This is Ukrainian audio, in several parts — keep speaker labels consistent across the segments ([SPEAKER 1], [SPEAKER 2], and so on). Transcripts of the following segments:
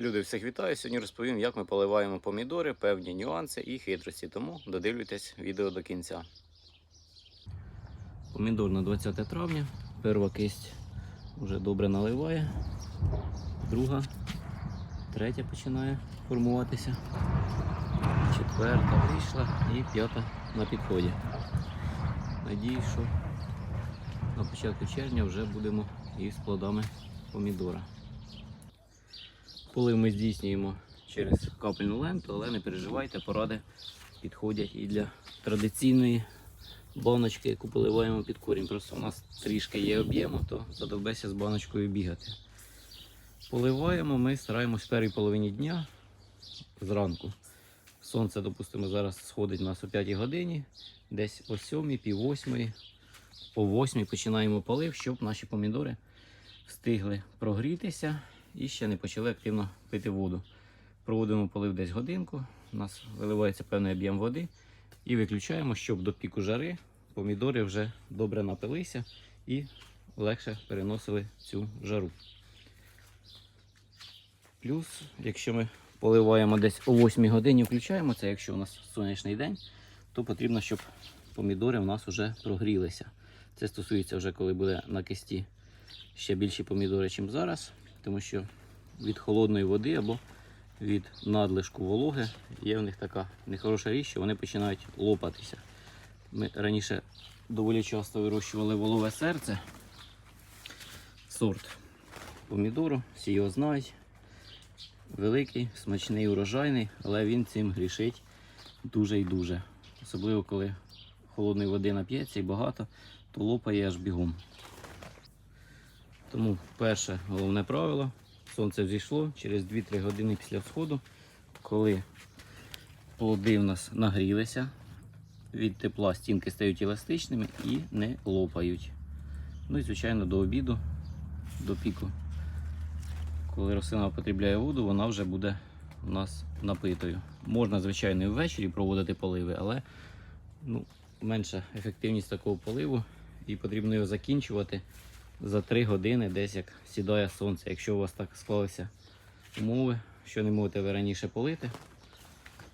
[SPEAKER 1] Люди, всіх вітаю. Сьогодні розповім, як ми поливаємо помідори, певні нюанси і хитрості. Тому додивлюйтесь відео до кінця. Помідор на 20 травня. Перша кисть вже добре наливає. Друга, третя починає формуватися. Четверта вийшла і п'ята на підході. Надіюсь, що на початку червня вже будемо із плодами помідора. Полив ми здійснюємо через капельну ленту, але не переживайте, поради підходять і для традиційної баночки, яку поливаємо під корінь. Просто у нас трішки є об'єму, то задовбеся з баночкою бігати. Поливаємо ми стараємось в першій половині дня зранку. Сонце, допустимо, зараз сходить у нас о 5 годині, десь о 7, пів 8, о 8 починаємо полив, щоб наші помідори встигли прогрітися і ще не почали активно пити воду. Проводимо полив десь годинку, у нас виливається певний об'єм води і виключаємо, щоб до піку жари помідори вже добре напилися і легше переносили цю жару. Плюс, якщо ми поливаємо десь о 8 годині, включаємо це, якщо у нас сонячний день, то потрібно, щоб помідори у нас вже прогрілися. Це стосується вже коли буде на кисті ще більші помідори, ніж зараз, тому що від холодної води або від надлишку вологи є в них така нехороша річ, що вони починають лопатися. Ми раніше доволі часто вирощували волове серце, сорт помідору, всі його знають. Великий, смачний, урожайний, але він цим грішить дуже і дуже. Особливо коли холодної води нап'ється і багато, то лопає аж бігом. Тому перше головне правило. Сонце взійшло через 2-3 години після всходу, коли плоди в нас нагрілися, від тепла стінки стають еластичними і не лопають. Ну і, звичайно, до обіду, до піку. Коли рослина потребляє воду, вона вже буде у нас напитою. Можна, звичайно, і ввечері проводити поливи, але ну, менша ефективність такого поливу і потрібно його закінчувати за 3 години, десь як сідає сонце. Якщо у вас так склалися умови, що не можете ви раніше полити,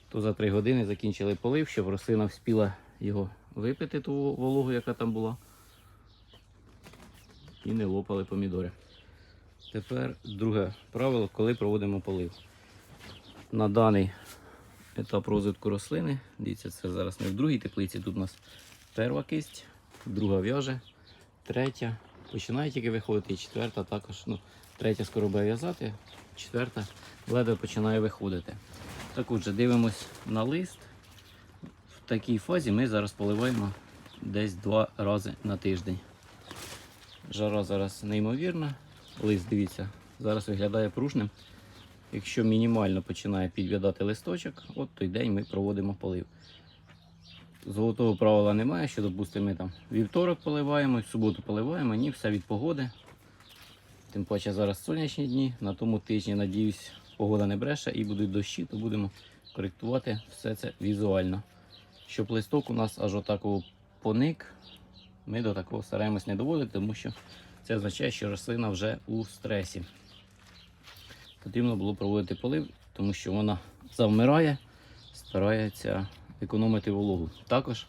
[SPEAKER 1] то за 3 години закінчили полив, щоб рослина вспіла його випити, ту вологу, яка там була, і не лопали помідори. Тепер друге правило, коли проводимо полив. На даний етап розвитку рослини, дивіться, це зараз не в другій теплиці, тут у нас перша кисть, друга в'яже, третя. Починає тільки виходити, і четверта також. Ну, третя скоро буде в'язати, четверта ледве починає виходити. Так отже, дивимось на лист. В такій фазі ми зараз поливаємо десь два рази на тиждень. Жара зараз неймовірна. Лист, дивіться, зараз виглядає пружним. Якщо мінімально починає підв'ядати листочок, от той день ми проводимо полив. Золотого правила немає, що, допустимо, ми там вівторок поливаємо, в суботу поливаємо, ні, все від погоди. Тим паче зараз сонячні дні, на тому тижні, надіюсь, погода не бреше і будуть дощі, то будемо коректувати все це візуально. Щоб листок у нас аж отаково поник, ми до такого стараємось не доводити, тому що це означає, що рослина вже у стресі. Потрібно було проводити полив, тому що вона завмирає, старається економити вологу. Також,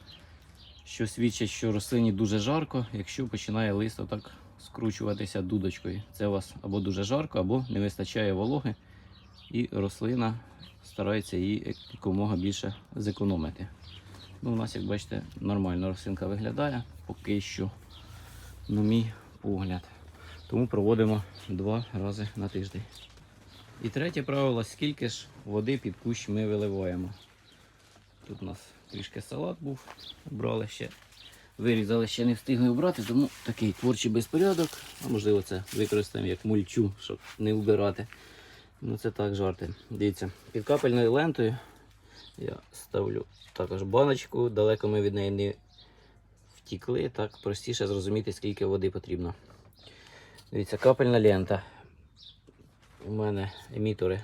[SPEAKER 1] що свідчить, що рослині дуже жарко, якщо починає лист отак скручуватися дудочкою. Це у вас або дуже жарко, або не вистачає вологи, і рослина старається її якомога більше зекономити. Ну, У нас, як бачите, нормально рослинка виглядає, поки що, на мій погляд. Тому проводимо два рази на тиждень. І третє правило, скільки ж води під кущ ми виливаємо. Тут у нас трішки салат був, брали ще, вирізали, ще не встигли обрати, тому такий творчий безпорядок. А можливо це використаємо як мульчу, щоб не вбирати. Ну це так жарти. Дивіться, під капельною лентою я ставлю також баночку, далеко ми від неї не втікли, так простіше зрозуміти, скільки води потрібно. Дивіться, капельна лента. У мене емітори,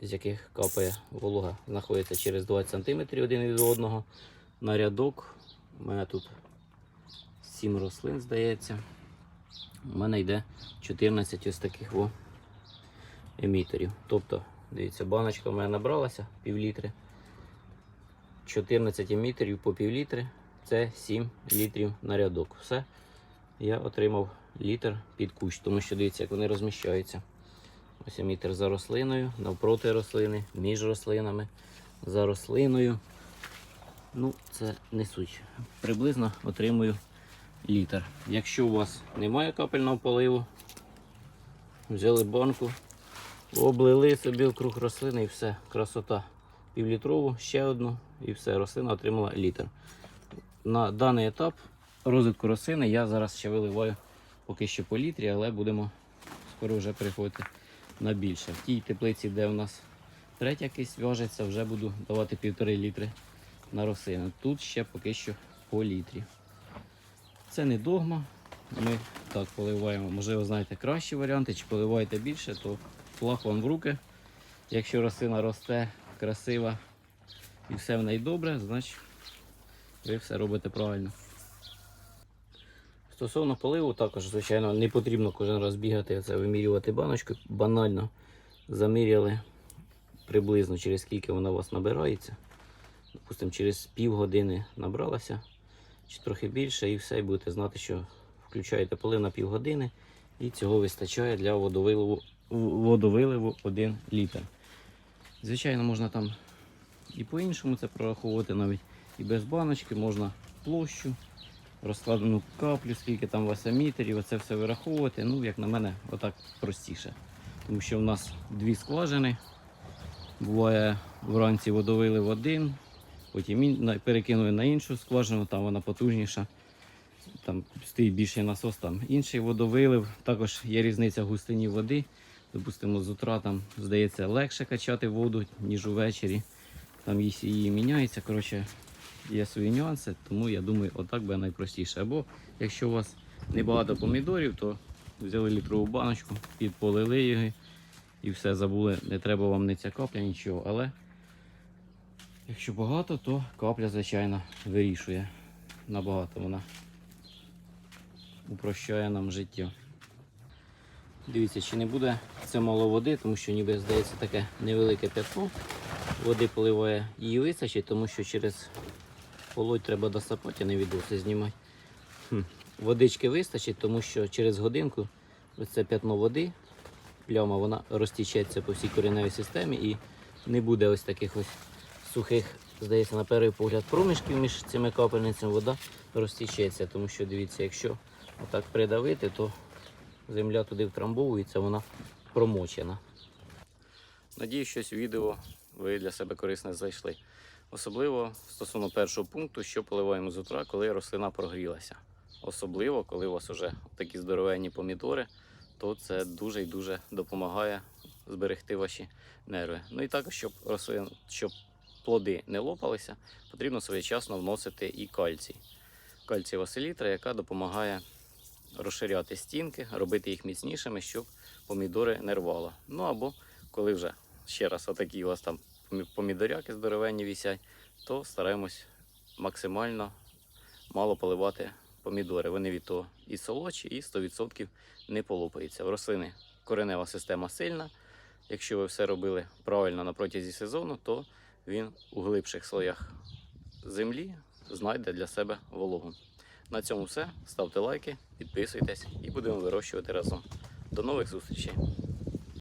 [SPEAKER 1] з яких капає волога, знаходяться через 20 см один від одного. На рядок у мене тут 7 рослин, здається. У мене йде 14 ось таких во емітерів. Тобто, дивіться, баночка в мене набралася пів літри. 14 емітерів по пів літри. Це 7 літрів на рядок. Все. Я отримав літр під кущ, тому що дивіться, як вони розміщаються. Ось емітер за рослиною, навпроти рослини, між рослинами, за рослиною. Ну, це не суть. Приблизно отримую літр. Якщо у вас немає капельного поливу, взяли банку, облили собі вкруг рослини і все, красота. Півлітрову, ще одну і все, рослина отримала літр. На даний етап розвитку рослини я зараз ще виливаю поки що по літрі, але будемо скоро вже переходити на більше. В тій теплиці, де у нас третя кисть в'яжеться, вже буду давати півтори літри на рослину. Тут ще поки що по літрі. Це не догма. Ми так поливаємо. Можливо, знаєте кращі варіанти, чи поливаєте більше, то флаг вам в руки. Якщо рослина росте, красива і все в неї добре, значить ви все робите правильно. Стосовно поливу, також, звичайно, не потрібно кожен раз бігати, це вимірювати баночку. Банально заміряли приблизно через скільки вона у вас набирається. Допустимо, через півгодини набралася, чи трохи більше, і все, і будете знати, що включаєте полив на півгодини, і цього вистачає для водовиливу, водовиливу 1 літр. Звичайно, можна там і по-іншому це прораховувати, навіть і без баночки, можна площу, розкладену каплю, скільки там у вас оце все вираховувати. Ну, як на мене, отак простіше. Тому що в нас дві скважини. Буває вранці водовилив один, потім перекинули на іншу скважину, там вона потужніша. Там стоїть більший насос, там інший водовилив. Також є різниця в густині води. Допустимо, з утра там здається легше качати воду, ніж увечері. Там її міняється. Коротше, є свої нюанси, тому я думаю, отак буде найпростіше. Або якщо у вас небагато помідорів, то взяли літрову баночку, підполили її і все забули. Не треба вам не ця капля, нічого. Але якщо багато, то капля, звичайно, вирішує. Набагато вона упрощає нам життя. Дивіться, чи не буде це мало води, тому що ніби здається таке невелике п'ятно. Води поливає її вистачить, тому що через полоть треба досапати, а не відоси знімати. Хм. Водички вистачить, тому що через годинку це п'ятно води, пляма, вона розтічеться по всій кореневій системі і не буде ось таких ось сухих, здається, на перший погляд, проміжків між цими капельницями вода розтічеться. Тому що дивіться, якщо отак придавити, то земля туди втрамбовується, вона промочена. Надію, щось відео ви для себе корисне знайшли. Особливо стосовно першого пункту, що поливаємо з утра, коли рослина прогрілася. Особливо, коли у вас вже такі здоровенні помідори, то це дуже і дуже допомагає зберегти ваші нерви. Ну і також, щоб рослин, щоб плоди не лопалися, потрібно своєчасно вносити і кальцій. Кальцієва селітра, яка допомагає розширяти стінки, робити їх міцнішими, щоб помідори не рвало. Ну або коли вже ще раз отакі у вас там помідоряки здоровенні вісять, то стараємось максимально мало поливати помідори. Вони від того і солодші, і 100% не полопаються. В рослини коренева система сильна. Якщо ви все робили правильно на протязі сезону, то він у глибших слоях землі знайде для себе вологу. На цьому все. Ставте лайки, підписуйтесь і будемо вирощувати разом. До нових зустрічей!